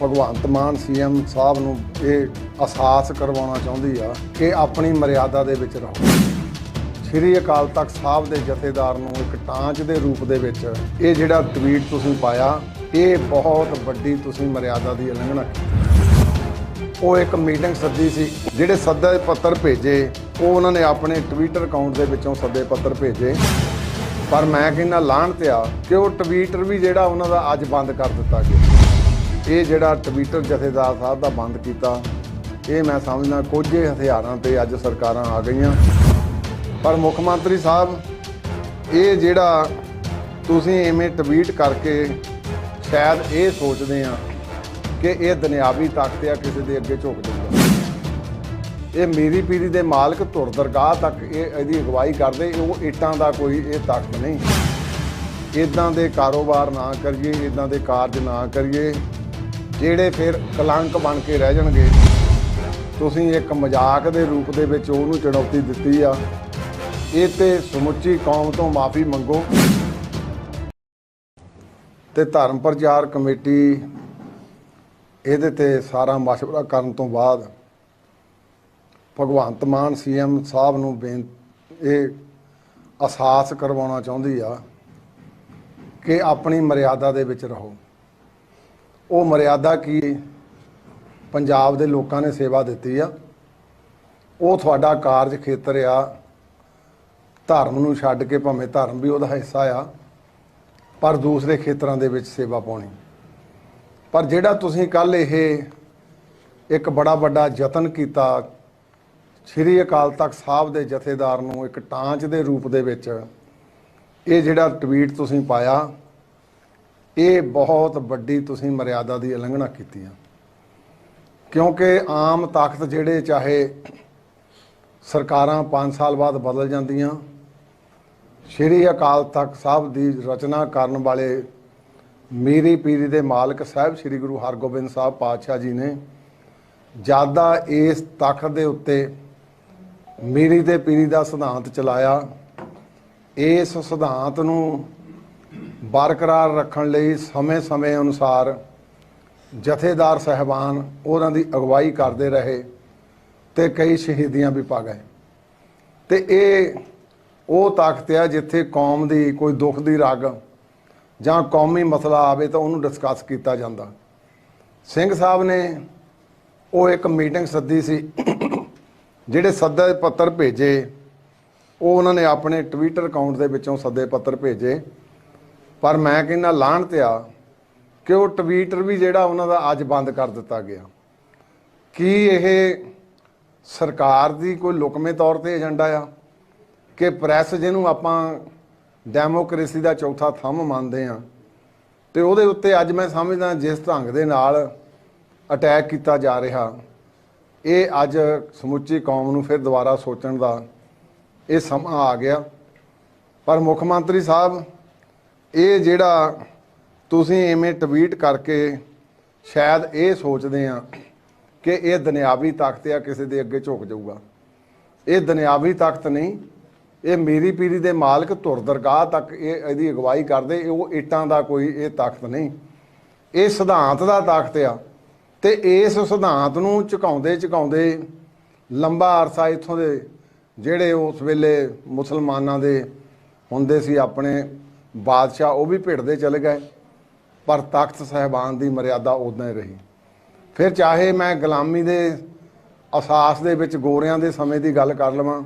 Bhagwant Mann CM ਸਾਹਿਬ ਨੂੰ ਇਹ ਅਹਿਸਾਸ ਕਰਵਾਉਣਾ ਚਾਹੁੰਦੀ ਆ ਕਿ ਆਪਣੀ ਮਰਿਆਦਾ ਦੇ ਵਿੱਚ ਰਹੋ। ਸ਼੍ਰੀ ਅਕਾਲ ਤਖਤ ਸਾਹਿਬ ਦੇ ਜਥੇਦਾਰ ਨੂੰ ਇੱਕ ਟਾਂਚ ਦੇ ਰੂਪ ਦੇ ਵਿੱਚ ਇਹ ਜਿਹੜਾ ਟਵੀਟ ਤੁਸੀਂ ਪਾਇਆ, ਇਹ ਬਹੁਤ ਵੱਡੀ ਤੁਸੀਂ ਮਰਿਆਦਾ ਦੀ ਉਲੰਘਣਾ ਉਹ ਇੱਕ ਮੀਟਿੰਗ ਸੱਦੀ ਸੀ, ਜਿਹੜੇ ਸੱਦੇ ਪੱਤਰ ਭੇਜੇ, ਉਹ ਉਹਨਾਂ ਨੇ ਆਪਣੇ ਟਵਿੱਟਰ ਅਕਾਊਂਟ ਦੇ ਵਿੱਚੋਂ ਸੱਦੇ ਪੱਤਰ ਭੇਜੇ। ਪਰ ਮੈਂ ਕਹਿੰਦਾ ਲਾਹਣ ਤੇ ਆ ਕਿ ਉਹ ਟਵਿੱਟਰ ਵੀ ਜਿਹੜਾ ਉਹਨਾਂ ਦਾ ਅੱਜ ਬੰਦ ਕਰ ਦਿੱਤਾ ਗਿਆ। ਇਹ ਜਿਹੜਾ ਟਵਿੱਟਰ ਜਥੇਦਾਰ ਸਾਹਿਬ ਦਾ ਬੰਦ ਕੀਤਾ, ਇਹ ਮੈਂ ਸਮਝਦਾ ਕੁਝ ਹਥਿਆਰਾਂ ਤੇ ਅੱਜ ਸਰਕਾਰਾਂ ਆ ਗਈਆਂ। ਪਰ ਮੁੱਖ ਮੰਤਰੀ ਸਾਹਿਬ, ਇਹ ਜਿਹੜਾ ਤੁਸੀਂ ਐਵੇਂ ਟਵੀਟ ਕਰਕੇ ਸ਼ਾਇਦ ਇਹ ਸੋਚਦੇ ਆ ਕਿ ਇਹ ਦੁਨਿਆਵੀ ਤਾਕਤ ਆ, ਕਿਸੇ ਦੇ ਅੱਗੇ ਝੁਕ ਜਾਊਗਾ ਇਹ ਮੇਰੀ ਪੀਰੀ ਦੇ ਮਾਲਕ ਧੁਰ ਦਰਗਾਹ ਤੱਕ ਇਹ ਇਹਦੀ ਅਗਵਾਈ ਕਰਦੇ ਉਹ ਇੱਟਾਂ ਦਾ ਕੋਈ ਇਹ ਤਾਕਤ ਨਹੀਂ। ਇਦਾਂ ਦੇ ਕਾਰੋਬਾਰ ਨਾ ਕਰੀਏ ਇਦਾਂ ਦੇ ਕਾਰਜ ਨਾ ਕਰੀਏ। ਜਿਹੜੇ ਫਿਰ ਕਲੰਕ ਬਣ ਕੇ ਰਹਿ ਜਾਣਗੇ। ਤੁਸੀਂ ਇੱਕ ਮਜ਼ਾਕ ਦੇ ਰੂਪ ਦੇ ਵਿੱਚ ਉਹਨੂੰ ਚੁਣੌਤੀ ਦਿੱਤੀ ਆ। ਇਹ ਤੇ ਸਮੁੱਚੀ ਕੌਮ ਤੋਂ ਮਾਫੀ ਮੰਗੋ। ਤੇ ਧਰਮ ਪ੍ਰਚਾਰ ਕਮੇਟੀ ਇਹਦੇ ਤੇ ਸਾਰਾ ਮਸ਼ਵਰਾ ਕਰਨ ਤੋਂ ਬਾਅਦ ਭਗਵੰਤ ਮਾਨ ਸੀਐਮ ਸਾਹਿਬ ਨੂੰ ਬੇਨ, ਇਹ ਅਹਿਸਾਸ ਕਰਵਾਉਣਾ ਚਾਹੁੰਦੀ ਆ ਕਿ ਆਪਣੀ ਮਰਿਆਦਾ ਦੇ ਵਿੱਚ ਰਹੋ। ਉਹ ਮਰਿਆਦਾ ਕੀ ਪੰਜਾਬ ਦੇ ਲੋਕਾਂ ਨੇ ਸੇਵਾ ਦਿੱਤੀ ਆ। ਉਹ ਤੁਹਾਡਾ ਕਾਰਜ ਖੇਤਰ ਆ। ਧਰਮ ਨੂੰ ਛੱਡ ਕੇ ਭਾਵੇਂ ਧਰਮ ਵੀ ਉਹਦਾ ਹਿੱਸਾ ਆ, ਪਰ ਦੂਸਰੇ ਖੇਤਰਾਂ ਦੇ ਵਿੱਚ ਸੇਵਾ ਪਾਉਣੀ। ਪਰ ਜਿਹੜਾ ਤੁਸੀਂ ਕੱਲ ਇਹ ਇੱਕ ਬੜਾ ਵੱਡਾ ਯਤਨ ਕੀਤਾ, ਸ੍ਰੀ ਅਕਾਲ ਤਖਤ ਸਾਹਿਬ ਦੇ ਜਥੇਦਾਰ ਨੂੰ ਇੱਕ ਟਾਂਚ ਦੇ ਰੂਪ ਦੇ ਵਿੱਚ, ਇਹ ਜਿਹੜਾ ਟਵੀਟ ਤੁਸੀਂ ਪਾਇਆ ਇਹ ਬਹੁਤ ਵੱਡੀ ਤੁਸੀਂ ਮਰਿਆਦਾ ਦੀ ਉਲੰਘਣਾ ਕੀਤੀ ਆ। ਕਿਉਂਕਿ ਆਮ ਤਾਕਤ ਜਿਹੜੇ ਚਾਹੇ ਸਰਕਾਰਾਂ 5 ਸਾਲ ਬਾਅਦ ਬਦਲ ਜਾਂਦੀਆਂ, ਸ਼੍ਰੀ ਅਕਾਲ ਤਖਤ ਸਾਹਿਬ ਦੀ ਰਚਨਾ ਕਰਨ ਵਾਲੇ ਮੀਰੀ ਪੀਰੀ ਦੇ ਮਾਲਕ ਸਾਹਿਬ ਸ੍ਰੀ ਗੁਰੂ ਹਰਗੋਬਿੰਦ ਸਾਹਿਬ ਪਾਤਸ਼ਾਹ ਜੀ ਨੇ ਜ਼ਿਆਦਾ ਇਸ ਤਖਤ ਦੇ ਉੱਤੇ ਮੀਰੀ ਤੇ ਪੀਰੀ ਦਾ ਸਿਧਾਂਤ ਚਲਾਇਆ। ਇਸ ਸਿਧਾਂਤ ਨੂੰ ਬਰਕਰਾਰ ਰੱਖਣ ਲਈ ਸਮੇਂ-ਸਮੇਂ ਅਨੁਸਾਰ ਜਥੇਦਾਰ ਸਹਿਬਾਨ ਉਹਨਾਂ ਦੀ ਅਗਵਾਈ ਕਰਦੇ ਰਹੇ ਤੇ ਕਈ ਸ਼ਹੀਦੀਆਂ ਵੀ ਪਾ ਗਏ। ਤੇ ਇਹ ਉਹ ਤਾਕਤ ਆ ਜਿੱਥੇ ਕੌਮ ਦੀ ਕੋਈ ਦੁੱਖ ਦੀ ਰਗ ਜਾਂ ਕੌਮੀ ਮਸਲਾ ਆਵੇ ਤਾਂ ਉਹਨੂੰ ਡਿਸਕਸ ਕੀਤਾ ਜਾਂਦਾ। ਸਿੰਘ ਸਾਹਿਬ ਨੇ ਉਹ ਇੱਕ ਮੀਟਿੰਗ ਸੱਦੀ ਸੀ, ਜਿਹੜੇ ਸੱਦੇ ਪੱਤਰ ਭੇਜੇ, ਉਹ ਉਹਨਾਂ ਨੇ ਆਪਣੇ ਟਵਿੱਟਰ ਅਕਾਊਂਟ ਦੇ ਵਿੱਚੋਂ ਸੱਦੇ ਪੱਤਰ ਭੇਜੇ। ਪਰ ਮੈਂ ਕਹਿੰਦਾ ਲਾਹਣ ਤੇ ਆ ਕਿ ਉਹ ਟਵੀਟਰ ਵੀ ਜਿਹੜਾ ਉਹਨਾਂ ਦਾ ਅੱਜ ਬੰਦ ਕਰ ਦਿੱਤਾ ਗਿਆ। ਕੀ ਇਹ ਸਰਕਾਰ ਦੀ ਕੋਈ ਲੁਕਮੇ ਤੌਰ ਤੇ ਏਜੰਡਾ ਆ? ਕਿ ਪ੍ਰੈਸ ਜਿਹਨੂੰ ਆਪਾਂ ਡੈਮੋਕ੍ਰੇਸੀ ਦਾ ਚੌਥਾ ਥੰਮ ਮੰਨਦੇ ਆ, ਤੇ ਉਹਦੇ ਉੱਤੇ ਅੱਜ ਮੈਂ ਸਮਝਦਾ ਜਿਸ ਢੰਗ ਦੇ ਨਾਲ ਅਟੈਕ ਕੀਤਾ ਜਾ ਰਿਹਾ, ਇਹ ਅੱਜ ਸਮੁੱਚੀ ਕੌਮ ਨੂੰ ਫਿਰ ਦੁਬਾਰਾ ਸੋਚਣ ਦਾ ਇਹ ਸਮਾਂ ਆ ਗਿਆ। ਪਰ ਮੁੱਖ ਮੰਤਰੀ ਸਾਹਿਬ ਇਹ ਜਿਹੜਾ ਤੁਸੀਂ ਐਵੇਂ ਟਵੀਟ ਕਰਕੇ ਸ਼ਾਇਦ ਇਹ ਸੋਚਦੇ ਆ ਕਿ ਇਹ ਦੁਨਿਆਵੀ ਤਾਕਤ ਆ, ਕਿਸੇ ਦੇ ਅੱਗੇ ਝੁਕ ਜਾਊਗਾ। ਇਹ ਦੁਨਿਆਵੀ ਤਾਕਤ ਨਹੀਂ, ਇਹ ਮੇਰੀ ਪੀਰੀ ਦੇ ਮਾਲਕ ਧੁਰ ਦਰਗਾਹ ਤੱਕ ਇਹ ਇਹਦੀ ਅਗਵਾਈ ਕਰਦੇ ਉਹ ਇੱਟਾਂ ਦਾ ਕੋਈ ਇਹ ਤਾਕਤ ਨਹੀਂ। ਇਹ ਸਿਧਾਂਤ ਦਾ ਤਾਕਤ ਆ ਤੇ ਇਸ ਸਿਧਾਂਤ ਨੂੰ ਝੁਕਾਉਂਦੇ ਝੁਕਾਉਂਦੇ ਲੰਬਾ ਅਰਸਾ ਇਥੋਂ ਦੇ ਜਿਹੜੇ ਉਸ ਵੇਲੇ ਮੁਸਲਮਾਨਾਂ ਦੇ ਹੁੰਦੇ ਸੀ ਆਪਣੇ ਬਾਦਸ਼ਾਹ ਉਹ ਵੀ ਭਿੜਦੇ ਚਲੇ ਗਏ, ਪਰ ਤਖਤ ਸਹਿਬਾਨ ਦੀ ਮਰਿਆਦਾ ਉਦਾਂ ਹੀ ਰਹੀ। ਫਿਰ ਚਾਹੇ ਮੈਂ ਗੁਲਾਮੀ ਦੇ ਅਸਾਸ ਦੇ ਵਿੱਚ ਗੋਰਿਆਂ ਦੇ ਸਮੇਂ ਦੀ ਗੱਲ ਕਰ ਲਵਾਂ,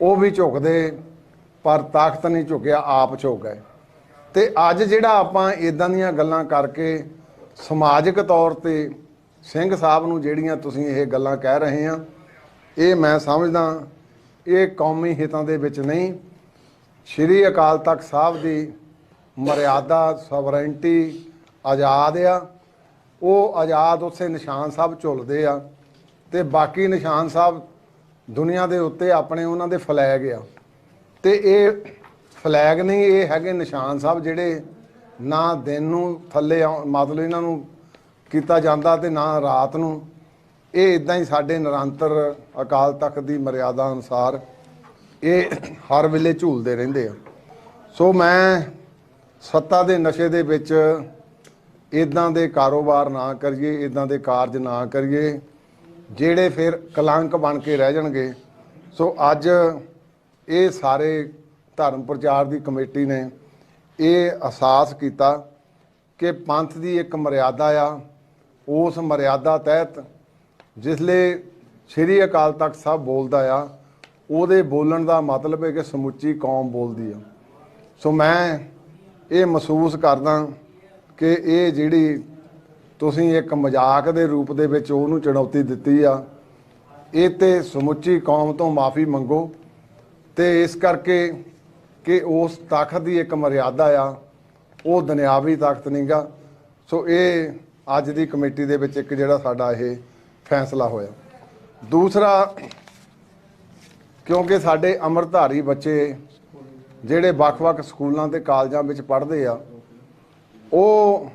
ਉਹ ਵੀ ਝੁਕਦੇ, ਪਰ ਤਾਕਤ ਨਹੀਂ ਝੁਕਿਆ, ਆਪ ਝੁਕ ਗਏ। ਤੇ ਅੱਜ ਜਿਹੜਾ ਆਪਾਂ ਇਦਾਂ ਦੀਆਂ ਗੱਲਾਂ ਕਰਕੇ ਸਮਾਜਿਕ ਤੌਰ ਤੇ ਸਿੰਘ ਸਾਹਿਬ ਨੂੰ ਜਿਹੜੀਆਂ ਤੁਸੀਂ ਇਹ ਗੱਲਾਂ ਕਹਿ ਰਹੇ ਆ ਇਹ ਮੈਂ ਸਮਝਦਾ, ਇਹ ਕੌਮੀ ਹਿੱਤਾਂ ਦੇ ਵਿੱਚ ਨਹੀਂ ਸ਼੍ਰੀ ਅਕਾਲ ਤਖਤ ਸਾਹਿਬ ਦੀ ਮਰਿਆਦਾ, ਸਵਰੈਂਟੀ ਆਜ਼ਾਦ ਆ। ਉਹ ਆਜ਼ਾਦ ਉਸੇ ਨਿਸ਼ਾਨ ਸਾਹਿਬ ਝੁਲਦੇ ਆ ਤੇ ਬਾਕੀ ਨਿਸ਼ਾਨ ਸਾਹਿਬ ਦੁਨੀਆ ਦੇ ਉੱਤੇ ਆਪਣੇ ਉਹਨਾਂ ਦੇ ਫਲੈਗ ਆ। ਤੇ ਇਹ ਫਲੈਗ ਨਹੀਂ, ਇਹ ਹੈਗੇ ਨਿਸ਼ਾਨ ਸਾਹਿਬ ਜਿਹੜੇ ਨਾ ਦਿਨ ਨੂੰ ਥੱਲੇ ਆਉ- ਮਤਲਬ ਇਹਨਾਂ ਨੂੰ ਕੀਤਾ ਜਾਂਦਾ ਤੇ ਨਾ ਰਾਤ ਨੂੰ। ਇਹ ਇਦਾਂ ਹੀ ਸਾਡੇ ਨਿਰੰਤਰ ਅਕਾਲ ਤਖਤ ਦੀ ਮਰਿਆਦਾ ਅਨੁਸਾਰ ਇਹ ਹਰ ਵੇਲੇ ਝੂਲਦੇ ਰਹਿੰਦੇ ਆ। ਸੋ ਮੈਂ ਸੱਤਾ ਦੇ ਨਸ਼ੇ ਦੇ ਵਿੱਚ ਇਦਾਂ ਦੇ ਕਾਰੋਬਾਰ ਨਾ ਕਰੀਏ ਇਦਾਂ ਦੇ ਕਾਰਜ ਨਾ ਕਰੀਏ, ਜਿਹੜੇ ਫਿਰ ਕਲੰਕ ਬਣ ਕੇ ਰਹਿ ਜਾਣਗੇ। ਸੋ ਅੱਜ ਇਹ ਸਾਰੇ ਧਰਮ ਪ੍ਰਚਾਰ ਦੀ ਕਮੇਟੀ ਨੇ ਇਹ ਅਹਿਸਾਸ ਕੀਤਾ ਕਿ ਪੰਥ ਦੀ ਇੱਕ ਮਰਿਆਦਾ ਆ। ਉਸ ਮਰਿਆਦਾ ਤਹਿਤ ਜਿਸਲੇ ਸ੍ਰੀ ਅਕਾਲ ਤਖਤ ਸਾਹਿਬ ਬੋਲਦਾ ਆ ਉਹਦੇ ਬੋਲਣ ਦਾ ਮਤਲਬ ਹੈ ਕਿ ਸਮੁੱਚੀ ਕੌਮ ਬੋਲਦੀ ਆ। ਸੋ ਮੈਂ ਇਹ ਮਹਿਸੂਸ ਕਰਦਾ ਕਿ ਇਹ ਜਿਹੜੀ ਤੁਸੀਂ ਇੱਕ ਮਜ਼ਾਕ ਦੇ ਰੂਪ ਦੇ ਵਿੱਚ ਉਹਨੂੰ ਚੁਣੌਤੀ ਦਿੱਤੀ ਆ, ਇਹ ਤੇ ਸਮੁੱਚੀ ਕੌਮ ਤੋਂ ਮਾਫੀ ਮੰਗੋ ਤੇ ਇਸ ਕਰਕੇ ਕਿ ਉਸ ਤਖਤ ਦੀ ਇੱਕ ਮਰਿਆਦਾ ਆ, ਉਹ ਦੁਨਿਆਵੀ ਤਾਕਤ ਨਹੀਂਗਾ ਸੋ ਇਹ ਅੱਜ ਦੀ ਕਮੇਟੀ ਦੇ ਵਿੱਚ ਇੱਕ ਜਿਹੜਾ ਸਾਡਾ ਇਹ ਫੈਸਲਾ ਹੋਇਆ। ਦੂਸਰਾ ਕਿਉਂਕਿ ਸਾਡੇ ਅਮਰਧਾਰੀ ਬੱਚੇ ਜਿਹੜੇ ਵੱਖ-ਵੱਖ ਸਕੂਲਾਂ ਤੇ ਕਾਲਜਾਂ ਵਿੱਚ ਪੜ੍ਹਦੇ ਆ, ਉਹ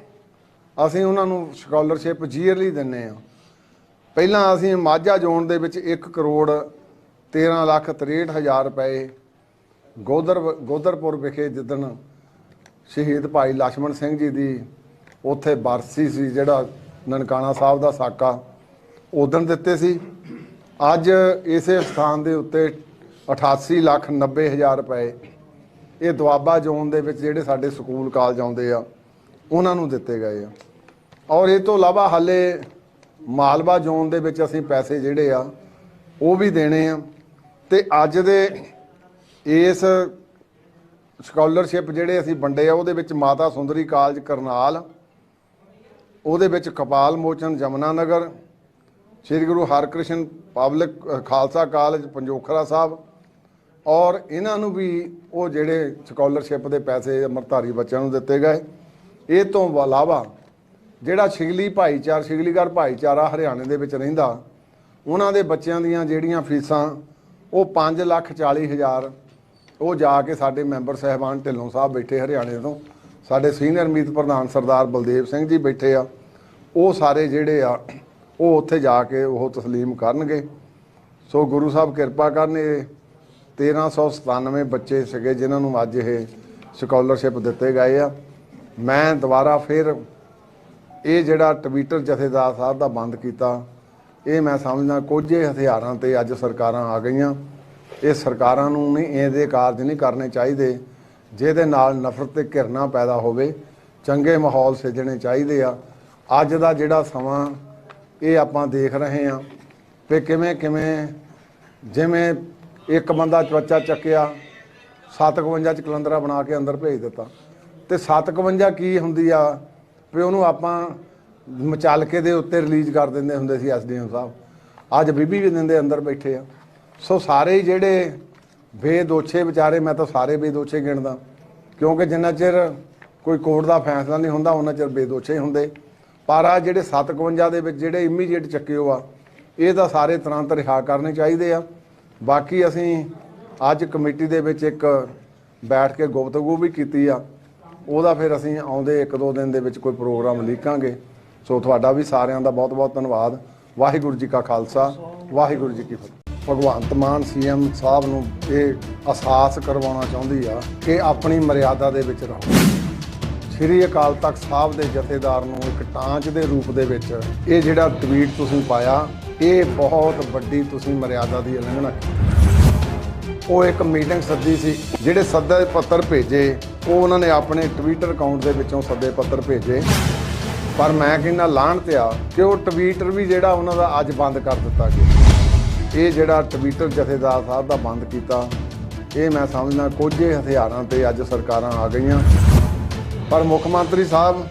ਅਸੀਂ ਉਹਨਾਂ ਨੂੰ ਸਕਾਲਰਸ਼ਿਪ ਜੀਅਰਲੀ ਦਿੰਨੇ ਆ। ਪਹਿਲਾਂ ਅਸੀਂ ਮਾਝਾ ਜ਼ੋਨ ਦੇ ਵਿੱਚ 1 ਕਰੋੜ 13 ਲੱਖ 63 ਹਜ਼ਾਰ ਰੁਪਏ ਗੋਦਰ, ਗੋਦਰਪੁਰ ਵਿਖੇ ਜਿੱਦਣ ਸ਼ਹੀਦ ਭਾਈ ਲక్ష్మణ ਸਿੰਘ ਜੀ ਦੀ ਉੱਥੇ ਬਰਸੀ ਸੀ, ਜਿਹੜਾ ਨਨਕਾਣਾ ਸਾਹਿਬ ਦਾ ਸਾਕਾ ਉਦੋਂ ਦਿੱਤੇ ਸੀ। ਅੱਜ ਇਸੇ ਸਥਾਨ ਦੇ ਉੱਤੇ 88 ਲੱਖ 90 ਹਜ਼ਾਰ ਰੁਪਏ ਇਹ ਦੁਆਬਾ ਜ਼ੋਨ ਦੇ ਵਿੱਚ ਜਿਹੜੇ ਸਾਡੇ ਸਕੂਲ ਕਾਲਜ ਆਉਂਦੇ ਆ, ਉਹਨਾਂ ਨੂੰ ਦਿੱਤੇ ਗਏ ਆ। ਔਰ ਇਹ ਤੋਂ ਇਲਾਵਾ ਹਾਲੇ ਮਾਲਵਾ ਜ਼ੋਨ ਦੇ ਵਿੱਚ ਅਸੀਂ ਪੈਸੇ ਜਿਹੜੇ ਆ, ਉਹ ਵੀ ਦੇਣੇ ਆ। ਤੇ ਅੱਜ ਦੇ ਇਸ ਸਕਾਲਰਸ਼ਿਪ ਜਿਹੜੇ ਅਸੀਂ ਵੰਡੇ ਆ, ਉਹਦੇ ਵਿੱਚ ਮਾਤਾ ਸੁੰਦਰੀ ਕਾਲਜ ਕਰਨਾਲ, ਉਹਦੇ ਵਿੱਚ ਕਪਾਲ ਮੋਚਨ ਜਮਨਾ ਨਗਰ ਸ੍ਰੀ ਗੁਰੂ ਹਰਕ੍ਰਿਸ਼ਨ ਪਬਲਿਕ ਖਾਲਸਾ ਕਾਲਜ, ਪੰਜੋਖਰਾ ਸਾਹਿਬ ਔਰ ਇਹਨਾਂ ਨੂੰ ਵੀ ਉਹ ਜਿਹੜੇ ਸਕਾਲਰਸ਼ਿਪ ਦੇ ਪੈਸੇ ਅਮਰਧਾਰੀ ਬੱਚਿਆਂ ਨੂੰ ਦਿੱਤੇ ਗਏ। ਇਹ ਤੋਂ ਇਲਾਵਾ ਜਿਹੜਾ ਸ਼ਿਗਲੀ ਭਾਈਚਾਰ ਸ਼ਿਗਲੀਗੜ੍ਹ ਭਾਈਚਾਰਾ ਹਰਿਆਣੇ ਦੇ ਵਿੱਚ ਰਹਿੰਦਾ, ਉਹਨਾਂ ਦੇ ਬੱਚਿਆਂ ਦੀਆਂ ਜਿਹੜੀਆਂ ਫੀਸਾਂ, ਉਹ 5 ਲੱਖ 40 ਹਜ਼ਾਰ ਉਹ ਜਾ ਕੇ ਸਾਡੇ ਮੈਂਬਰ ਸਹਿਬਾਨ ਢਿੱਲੋਂ ਸਾਹਿਬ ਬੈਠੇ ਹਰਿਆਣੇ ਤੋਂ। ਸਾਡੇ ਸੀਨੀਅਰ ਮੀਤ ਪ੍ਰਧਾਨ ਸਰਦਾਰ ਬਲਦੇਵ ਸਿੰਘ ਜੀ ਬੈਠੇ ਆ। ਉਹ ਸਾਰੇ ਜਿਹੜੇ ਆ ਉਹ ਉੱਥੇ ਜਾ ਕੇ ਉਹ ਤਸਲੀਮ ਕਰਨਗੇ। ਸੋ ਗੁਰੂ ਸਾਹਿਬ ਕਿਰਪਾ ਕਰਨ, ਇਹ 1397 ਬੱਚੇ ਸੀਗੇ ਜਿਨ੍ਹਾਂ ਨੂੰ ਅੱਜ ਇਹ ਸਕਾਲਰਸ਼ਿਪ ਦਿੱਤੇ ਗਏ ਆ। ਮੈਂ ਦੁਬਾਰਾ ਫਿਰ ਇਹ ਜਿਹੜਾ ਟਵਿੱਟਰ ਜਥੇਦਾਰ ਸਾਹਿਬ ਦਾ ਬੰਦ ਕੀਤਾ, ਇਹ ਮੈਂ ਸਮਝਦਾ ਕੋਝੇ ਹਥਿਆਰਾਂ ਤੇ ਅੱਜ ਸਰਕਾਰਾਂ ਆ ਗਈਆਂ। ਇਹ ਸਰਕਾਰਾਂ ਨੂੰ ਨਹੀਂ, ਇਹਦੇ ਕਾਰਜ ਨਹੀਂ ਕਰਨੇ ਚਾਹੀਦੇ। ਜਿਹਦੇ ਨਾਲ ਨਫ਼ਰਤ ਤੇ ਘਿਰਨਾ ਪੈਦਾ ਹੋਵੇ, ਚੰਗੇ ਮਾਹੌਲ ਸਿਰਜਣੇ ਚਾਹੀਦੇ ਆ। ਅੱਜ ਦਾ ਜਿਹੜਾ ਸਮਾਂ ਇਹ ਆਪਾਂ ਦੇਖ ਰਹੇ ਹਾਂ ਕਿ ਕਿਵੇਂ ਕਿਵੇਂ ਜਿਵੇਂ ਇੱਕ ਬੰਦਾ ਚਵੱਚਾ ਚੱਕਿਆ 751 ਚ ਕਲੰਦਰਾ ਬਣਾ ਕੇ ਅੰਦਰ ਭੇਜ ਦਿੱਤਾ। ਤੇ 751 ਕੀ ਹੁੰਦੀ ਆ ਵੀ ਉਹਨੂੰ ਆਪਾਂ ਮਚਾਲਕੇ ਦੇ ਉੱਤੇ ਰਿਲੀਜ਼ ਕਰ ਦਿੰਦੇ ਹੁੰਦੇ ਸੀ ਐਸਡੀਐਮ ਸਾਹਿਬ। ਅੱਜ ਬੀਬੀ ਵੀ ਦਿੰਦੇ ਅੰਦਰ ਬੈਠੇ ਆ। ਸੋ ਸਾਰੇ ਹੀ ਜਿਹੜੇ ਬੇਦੋਛੇ ਵਿਚਾਰੇ, ਮੈਂ ਤਾਂ ਸਾਰੇ ਬੇਦੋਛੇ ਗਿਣਦਾ। ਕਿਉਂਕਿ ਜਿੰਨਾ ਚਿਰ ਕੋਈ ਕੋਰਟ ਦਾ ਫੈਸਲਾ ਨਹੀਂ ਹੁੰਦਾ, ਉਹਨਾਂ ਚਿਰ ਬੇਦੋਛੇ ਹੁੰਦੇ। ਪਰ ਆ ਜਿਹੜੇ 751 ਦੇ ਵਿੱਚ ਜਿਹੜੇ ਇਮੀਡੀਏਟ ਚੱਕਿਓ ਆ ਇਹ ਤਾਂ ਸਾਰੇ ਤੁਰੰਤ ਰਿਹਾ ਕਰਨੇ ਚਾਹੀਦੇ ਆ। ਬਾਕੀ ਅਸੀਂ ਅੱਜ ਕਮੇਟੀ ਦੇ ਵਿੱਚ ਇੱਕ ਬੈਠ ਕੇ ਗੁਫ਼ਤਗੂ ਵੀ ਕੀਤੀ ਆ। ਉਹਦਾ ਫਿਰ ਅਸੀਂ ਆਉਂਦੇ ਇੱਕ ਦੋ ਦਿਨ ਦੇ ਵਿੱਚ ਕੋਈ ਪ੍ਰੋਗਰਾਮ ਲਿਖਾਂਗੇ ਸੋ ਤੁਹਾਡਾ ਵੀ ਸਾਰਿਆਂ ਦਾ ਬਹੁਤ ਬਹੁਤ ਧੰਨਵਾਦ। ਵਾਹਿਗੁਰੂ ਜੀ ਕਾ ਖਾਲਸਾ, ਵਾਹਿਗੁਰੂ ਜੀ ਕੀ ਫਤਿਹ। ਭਗਵੰਤ ਮਾਨ ਸੀਐਮ ਸਾਹਿਬ ਨੂੰ ਇਹ ਅਹਿਸਾਸ ਕਰਵਾਉਣਾ ਚਾਹੁੰਦੀ ਆ ਕਿ ਆਪਣੀ ਮਰਿਆਦਾ ਦੇ ਵਿੱਚ ਰਹੋ। ਸ੍ਰੀ ਅਕਾਲ ਤਖਤ ਸਾਹਿਬ ਦੇ ਜਥੇਦਾਰ ਨੂੰ ਇੱਕ ਟਾਂਚ ਦੇ ਰੂਪ ਦੇ ਵਿੱਚ ਇਹ ਜਿਹੜਾ ਟਵੀਟ ਤੁਸੀਂ ਪਾਇਆ, ਇਹ ਬਹੁਤ ਵੱਡੀ ਤੁਸੀਂ ਮਰਿਆਦਾ ਦੀ ਉਲੰਘਣਾ ਕੀਤੀ। ਉਹ ਇੱਕ ਮੀਟਿੰਗ ਸੱਦੀ ਸੀ, ਜਿਹੜੇ ਸੱਦੇ ਪੱਤਰ ਭੇਜੇ, ਉਹ ਉਹਨਾਂ ਨੇ ਆਪਣੇ ਟਵਿੱਟਰ ਅਕਾਊਂਟ ਦੇ ਵਿੱਚੋਂ ਸੱਦੇ ਪੱਤਰ ਭੇਜੇ। ਪਰ ਮੈਂ ਕਹਿੰਦਾ ਲਾਹਣ 'ਤੇ ਆ ਕਿ ਉਹ ਟਵਿੱਟਰ ਵੀ ਜਿਹੜਾ ਉਹਨਾਂ ਦਾ ਅੱਜ ਬੰਦ ਕਰ ਦਿੱਤਾ ਗਿਆ। ਇਹ ਜਿਹੜਾ ਟਵਿੱਟਰ ਜਥੇਦਾਰ ਸਾਹਿਬ ਦਾ ਬੰਦ ਕੀਤਾ, ਇਹ ਮੈਂ ਸਮਝਦਾ ਕੋਝੇ ਹਥਿਆਰਾਂ ਤੇ ਅੱਜ ਸਰਕਾਰਾਂ ਆ ਗਈਆਂ। ਪਰ ਮੁੱਖ ਮੰਤਰੀ ਸਾਹਿਬ,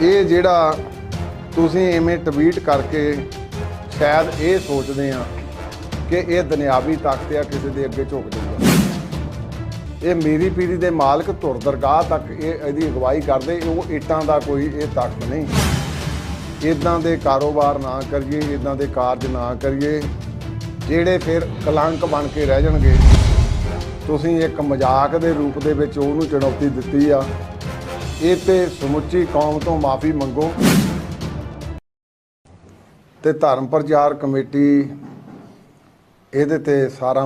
ਇਹ ਜਿਹੜਾ ਤੁਸੀਂ ਐਵੇਂ ਟਵੀਟ ਕਰਕੇ ਸ਼ਾਇਦ ਇਹ ਸੋਚਦੇ ਆ ਕਿ ਇਹ ਦੁਨਿਆਵੀ ਤਾਕਤ ਆ ਕਿਸੇ ਦੇ ਅੱਗੇ ਝੁਕ ਜਾਊਗਾ ਇਹ ਮੇਰੀ ਪੀਰੀ ਦੇ ਮਾਲਕ ਧੁਰ ਦਰਗਾਹ ਤੱਕ ਇਹ ਇਹਦੀ ਅਗਵਾਈ ਕਰਦੇ, ਉਹ ਇੱਟਾਂ ਦਾ ਕੋਈ ਇਹ ਤਾਕਤ ਨਹੀਂ। ਇਦਾਂ ਦੇ ਕਾਰੋਬਾਰ ਨਾ ਕਰੀਏ ਇਦਾਂ ਦੇ ਕਾਰਜ ਨਾ ਕਰੀਏ, ਜਿਹੜੇ ਫਿਰ ਕਲੰਕ ਬਣ ਕੇ ਰਹਿ ਜਾਣਗੇ। ਤੁਸੀਂ ਇੱਕ ਮਜ਼ਾਕ ਦੇ ਰੂਪ ਦੇ ਵਿੱਚ ਉਹਨੂੰ ਚੁਣੌਤੀ ਦਿੱਤੀ ਆ। ਇਹ ਤੇ ਸਮੁੱਚੀ ਕੌਮ ਤੋਂ ਮਾਫੀ ਮੰਗੋ ਤੇ ਧਰਮ ਪ੍ਰਚਾਰ ਕਮੇਟੀ ਇਹਦੇ ਤੇ ਸਾਰਾ